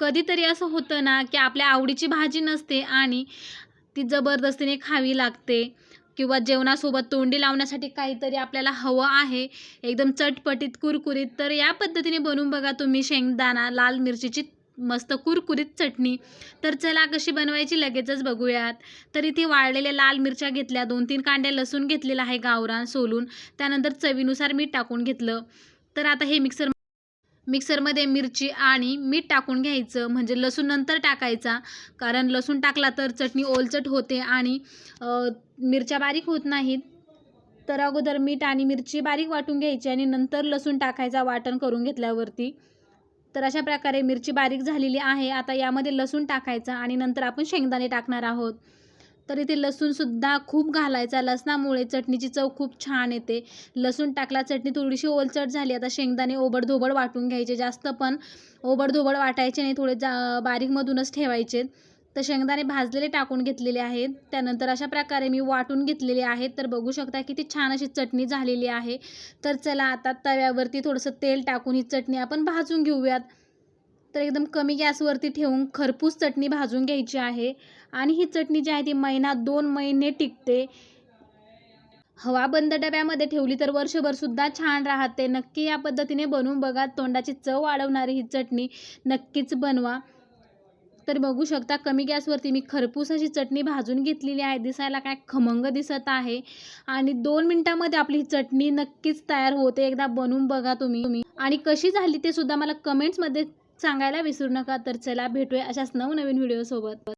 कधीतरी असं होतं ना की आपल्या आवडीची भाजी नसते आणि ती जबरदस्तीने खावी लागते किंवा जेवणासोबत तोंडी लावण्यासाठी काहीतरी आपल्याला हवं आहे एकदम चटपटीत कुरकुरीत तर या पद्धतीने बनवून बघा तुम्ही शेंगदाणा लाल मिरचीची मस्त कुरकुरीत चटणी. तर चला कशी बनवायची लगेचच बघूयात. तर इथे वाळलेल्या लाल मिरच्या घेतल्या दोन तीन कांड्या लसूण घेतलेला आहे गावरान सोलून त्यानंतर चवीनुसार मीठ टाकून घेतलं. तर आता हे मिक्सर मिक्सरमध्ये मिरची आणि मीठ टाकून घ्यायचं. म्हणजे लसूण नंतर टाकायचा. कारण लसूण टाकला तर चटणी ओलचट होते आणि मिरच्या बारीक होत नाहीत. तर अगोदर मीठ आणि मिरची बारीक वाटून घ्यायची आणि नंतर लसूण टाकायचा वाटण करून घेतल्यावरती. तर अशा प्रकारे मिरची बारीक झालेली आहे. आता यामध्ये लसूण टाकायचा आणि नंतर आपण शेंगदाणे टाकणार आहोत. तर इथे लसूणसुद्धा खूप घालायचा लसणामुळे चटणीची चव खूप छान येते. लसूण टाकला चटणी थोडीशी ओलचट झाली. आता शेंगदाणे ओबडधोबड वाटून घ्यायचे. जास्त पण ओबडधोबड वाटायचे नाही. थोडे जा बारीकमधूनच ठेवायचे. तर शेंगदाणे भाजलेले टाकून घेतलेले आहेत. त्यानंतर अशा प्रकारे मी वाटून घेतलेले आहेत. तर बघू शकता किती छान अशी चटणी झालेली आहे. तर चला आता तव्यावरती थोडंसं तेल टाकून ही चटणी आपण भाजून घेऊयात. तर एकदम कमी गॅसवरती ठेवून खरपूस चटणी भाजून घ्यायची आहे. आणि ही चटणी जी आहे ती महिना दोन महिने टिकते. हवा बंद डब्यामध्ये ठेवली तर वर्षभरसुद्धा छान राहते. नक्की या पद्धतीने बनवून बघा. तोंडाची चव वाढवणारी ही चटणी नक्कीच बनवा. तर बघू शकता कमी गॅसवरती मी खरपूस अशी चटणी भाजून घेतलेली आहे. दिसायला काय खमंग दिसत आहे. आणि दोन मिनटामध्ये आपली ही चटणी नक्कीच तयार होते. एकदा बनवून बघा तुम्ही तुम्ही. आणि कशी झाली ते सुद्धा मला कमेंट्समध्ये सांगायला विसरू नका तर चला भेटूया अशाच नवनवीन व्हिडिओसोबत